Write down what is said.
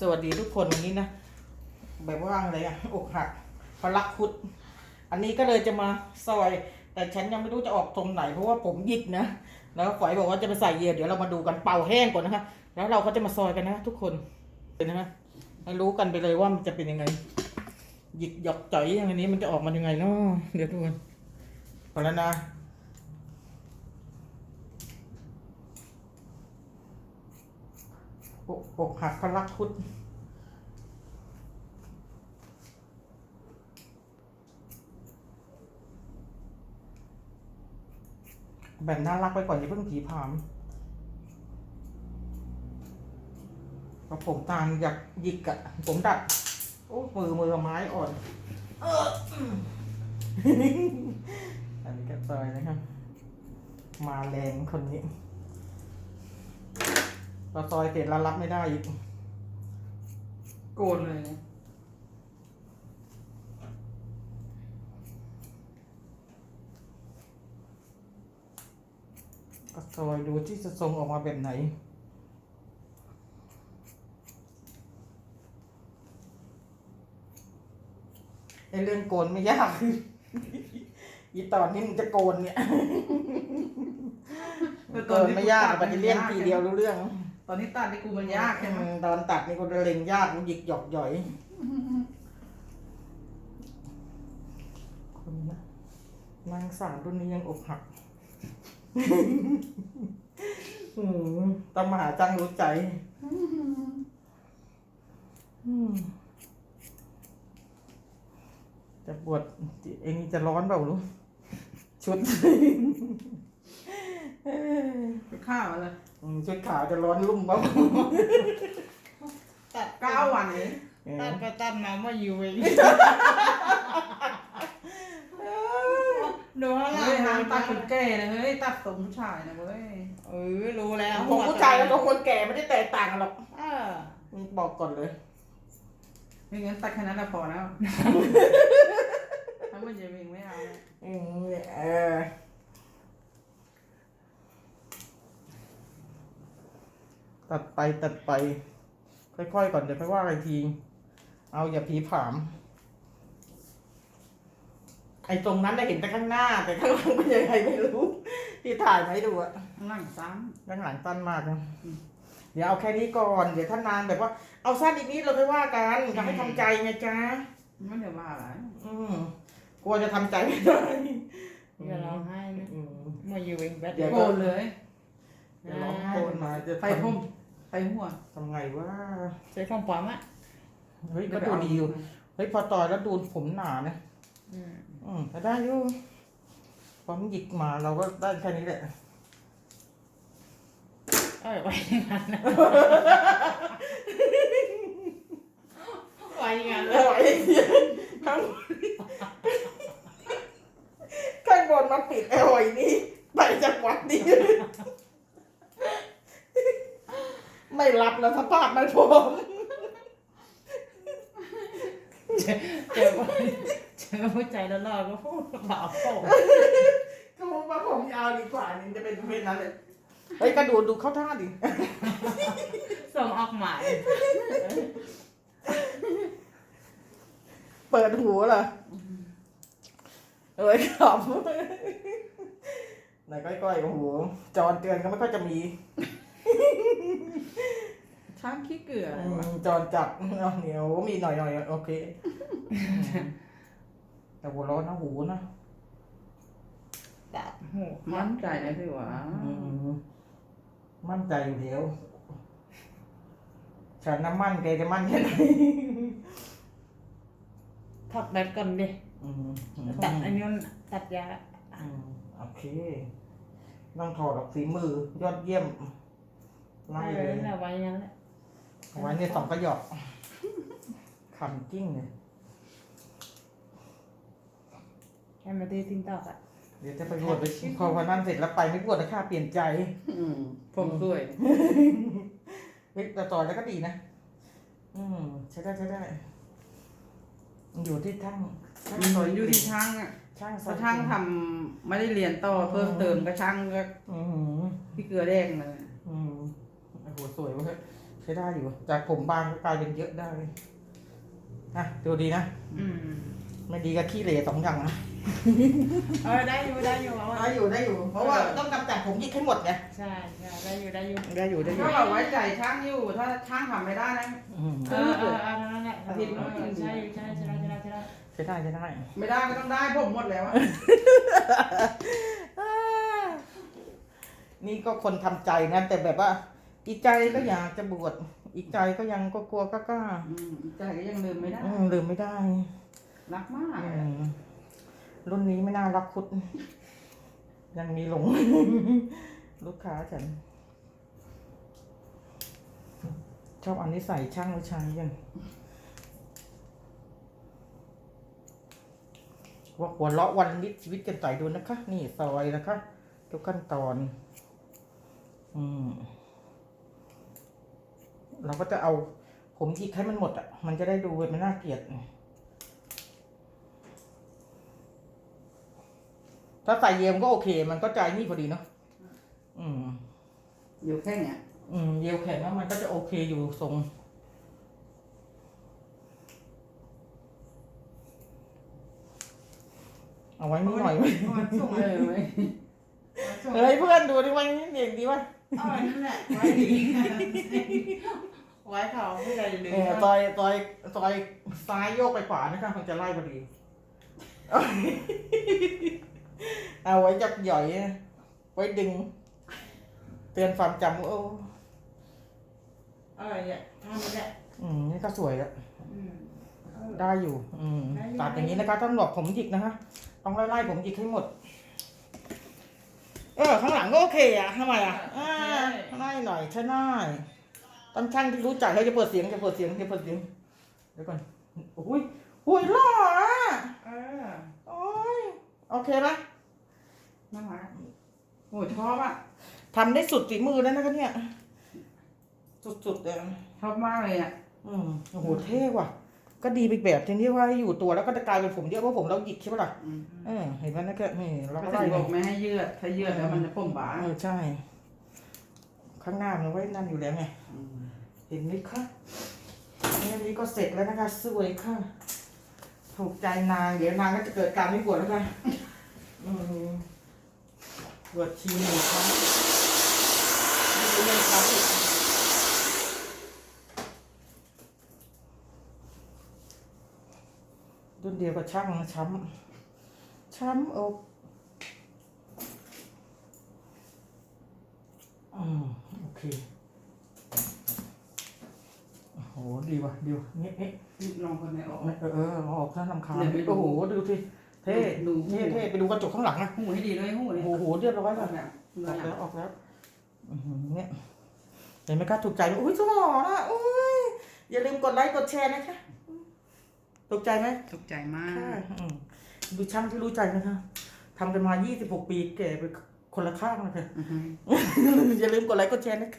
สวัสดีทุกคนวันนี้นะแบบว่าอะไรอะอกหักพลักคุด อันนี้ก็เลยจะมาซอย แต่ฉันยังไม่รู้จะออกตรงไหนเพราะว่าผมหยิกนะแล้วฝอยบอกว่าจะไปใส่เยียดเดี๋ยวเรามาดูกันเป่าแห้งก่อนนะคะ แล้วเราก็จะมาซอยกันนะทุกคนเป็นนะให้รู้กันไปเลยว่ามันจะเป็นยังไง หยิกหยอกจ่อยอย่างนี้มันจะออกมายังไงเนาะเดี๋ยวทุกคนพอแล้วนะ อกหักพลักคุด แบบน่ารักไปก่อนอย่าเพิ่งผีผามเพระผมตางอยากหยิกอะผมดัด โอ้มือมือไม้อ่อนอออันนี้ก็ซอยนะครับ มาแรงคนนี้ พอซอยเสร็จแล้วรับไม่ได้อีก โกนเลยนะก็ซอยดูที่จะทรงออกมาแบบไหนไอเรื่องโกนไม่ยากอีตอนนี้มึงจะโกนเนี่ย โกนไม่ยากมันจะเลี่ยนทีเดียวรู้เรื่องต อนนี้ตัดในกูมันยากใช่ไหมอืมตอนตัดนี่ก็เล็งยากมันหยิกหยอกหย่อยคนนะนางสาวรุ่นนี้ยังอกหักอืมตามมหาจังรู้ใจ อืมจะปวดเองจะร้อนเปล่ารู้ชุดเอ้ยไปข้าวอะไร อืมชุดขาวจะร้อนรุ่มเปล่าตัดเก้าวันเองตัดไปตัดมาว่าอยู่เองดูข้างหลัเฮ้ยงห้ามตัดคนแก่นะเฮ้ยตัดสมผู้ชายนะเว้ยเออรู้แล้วของผู้ชายกับของคนแก่ไม่ได้แตกต่างกันหรอกเออบอกก่อนเลย ไม่งั้นตัดแค่นั้นละพอแล้วถ้ามันจะวิ่งไม่เอานะอืมเออ ตัดไปตัดไป ค่อยๆก่อนเดี๋ยวค่อยว่ากันอีกที เอาอย่าผีผามไอ้ตรงนั้นได้เห็นแต่ข้างหน้า แต่ข้างหลังเป็นยังไงไม่รู้ที่ถ่ายมาให้ดูอะข้างหลังซ้ข้างหลังสั้นมากนะเดี๋ยวเอาแค่นี้ก่อนเดี๋ยวถ้านานแบบว่าเอาสั้นอีกนิดเราค่อยว่ากันทำให้ทำใจไงจ๊ะำไม่เดี๋ยวว่าอะไรอืมกลัวจะทำใจไม่ได้อย่าร้องไห้นะอืมมาอยู่เองแบดเดี๋ยวโกนเลยเดี๋ยวร้องโกนมาจะไปพุ่ม ไปหัวทำไงว่า ใช้ของปั๊มอะเฮ้ยก็ดูดีอยู่ เฮ้ยพอต่อยแล้วดูผมหนานะอืมอืมก็ได้อยู่พอมันหยิกมาเราก็ได้แค่นี้แหละ เออไว้อย่างนั้นนะไว้อย่างนั้นเออไอ้เหี้ยข้างข้างบนมาปิดไอ้หอยนี่ไปจังหวัดนี้ ไม่รับแล้วสภาพไม่พร้อมเจอเจอเจอผู้ใจแล้วรอดก็พูดบ่าวโผล่ก็ว่าผมยาวดีกว่านี่จะเป็นเพศนั้นเลยเฮ้ยกระดูดดูเข้าท่าดิส่งออกหมายเปิดหูเหรอเอ้ยขำไหนก้อยๆกับหูจอนเตือนก็ไม่ค่อยจะมี ช้างขี้เกลืออืมจอนจับเอาเหนียวมีหน่อยๆโอเค แต่หัวร้อนนะหูนะตัดหูมั่นใจนะพี่หวาอืมมั่นใจอยู่เดียวฉันน้ำมั่นแกจะมั่นแค่ไหนถอดแบตก่อนดิอืมตัดอันนี้มันตัดยาอืมโอเคต้องถอดออกสีมือยอดเยี่ยมไล่ไว้เลยนะไว้อย่างนั้นแหละ ไว้ในสองกระหยอกคำกิ้งเลยให้มาตีทิ้งตอกอะเดี๋ยวจะไปบวชไปพอพอนั่นเสร็จแล้วไปไม่บวชนะค่าเปลี่ยนใจอืมผมสวย เฮ้ยแต่ต่อแล้วก็ดีนะ อืมใช้ได้ใช้ได้ อยู่ที่ทั้งช่างมันซอยอยู่ที่ช่างอะช่างซอถ้ายช่างทำไม่ได้เรียนต่อเพิ่มเติมก็ช่างก็อืมพี่เกลือแดงเลยอืมโอ้โหสวยเว้ยใช้ช้ได้อยู่ จากผมบางก็กลายเป็นเยอะได้นะดูดีนะอืมไม่ดีก็ขี้เหร่สองอย่างนะเออได้อยู่ได้อยู่เอาได้อยู่ได้อยู่ เพราะว่าต้องกำจัดผมหยิกให้หมดไงใช่ใช่ได้อยู่ได้อยู่ได้อยู่ได้อยู่ถ้าเราไว้ใจช่างอยู่ ถ้าช่างทำไม่ได้นะ อืมเออเออเออนั่นแหละเออเออใช่ใช่ใช่ใช่ใช่ใช่ใช้ได้ใช้ได้ไม่ได้ก็ต้องได้ผมหมดแล้วอะอ่านี่ก็คนทำใจนะแต่แบบว่า อีกใจก็อยากจะบวชอีกใจก็ยังก็กลัวก็กล้าอืมใจก็ยังลืมไม่ได้อืมลืมไม่ได้รักมากอืมรุ่นนี้ไม่น่ารักคุด ยังมีหลง ลูกค้าฉัน ชอบอันนี้ใส่ช่างไว้ใช้กันว่าหัวเราะวันนิดชีวิตกันใส่ดูนะคะ นี่ซอยนะคะ ทุกขั้นตอน อืม เราก็จะเอาผมหยิกให้มันหมดอะ มันจะได้ดูมันน่าเกลียด ถ้าใส่เยียมก็โอเค มันก็ใจนี่พอดีเนาะ อืม อยู่แค่เนี้ย อืม เยียวแข็งแล้วมันก็จะโอเคอยู่ทรงเอาไว้นี่หน่อยไหมส่งเลยเว้ยเฮ้ยเพื่อนดูดิไว้นี่เด็กดีวะอ๋อนั่นแหละไว้ดี ไว้เขาไม่ได้ดึงเออซอยซอยซอยซ้ายโยกไปขวานะครับมันจะไล่พอดีเอาไว้จับหย่อยนะไว้ดึง เตือนความจำโอ้เออเนี่ยทำนี่แหละอืมนี่ก็สวยแล้วอืมเออได้อยู่ อืมได้อยู่ตัดอย่างนี้นะคะต้องหลบผมหยิกนะคะ ต้องไล่ไล่ผมหยิกให้หมด เออ ข้างหลังก็โอเคอะทำไมอะอ่าไล่หน่อยใช่ได้ ต้องช่างที่รู้จักเขาจะเปิดเสียงจะเปิดเสียงจะเปิดเสียงเดี๋ยวก่อนโอ้ยโอ้ยหล่ออะเออโอ้ยโอเคไหมน่ารักโอ้ชอบอะทำได้สุดฝีมือแล้วนะคะเนี่ย สุดๆเลยชอบมากเลยอะอืมโอ้โหเท่ว่ะ ก็ดีไปอีกแบบทีนี้ว่าอยู่ตัวแล้วก็จะกลายเป็นผมเยอะเพราะผมเราหยิกใช่ปะล่ะอืมเออเห็นไหมนะแกนี่เราก็ก็ถึไล่งเลบอยกไม่ให้ยืด ถ้ายืดแล้วมันจะผมบางเออใช่ ข้างหน้ามันไว้นั่นอยู่แล้วไงเห็นไหมคะนี่นี้ก็เสร็จแล้วนะคะ สวยค่ะ ถูกใจนาง เดี๋ยวนางก็จะเกิดการไม่ปวดแล้วค่ะอืมปวดชีหนึ่งครั้งมีเรื่องครั้งอีกรุ่นเดียวกับช่างนะช้ำช้ำอกอืมโอ เคโอ้โหดีว่ะดีว่ะเนี่ยเอ๊ะลองคนไหนออก เออเออเอาออกซะลำคาญเดี๋ยวไปดู โอ้โหดูสิเท่ดูหูเท่เท่ไปดูกระจกข้างหลังนะหูให้ดีเลยหูโอ้เนี่ยโหเรียบร้อยอแล้อวกแล้วออกแล้วออกแล้วอื้อหือเนี่ยเห็นไหมคะถูกใจไหมอุ้ยสมอนะอุ้ยอย่าลืมกดไลค์กดแชร์นะคะถูกใจไหมถูกใจมาค่ะก อืมดูช่างที่รู้ใจนะคะทำกันมา 26 ปีแก่ไป คนละข้างนะคะอือฮึอย่าลืมกดไลค์กดแชร์นะคะ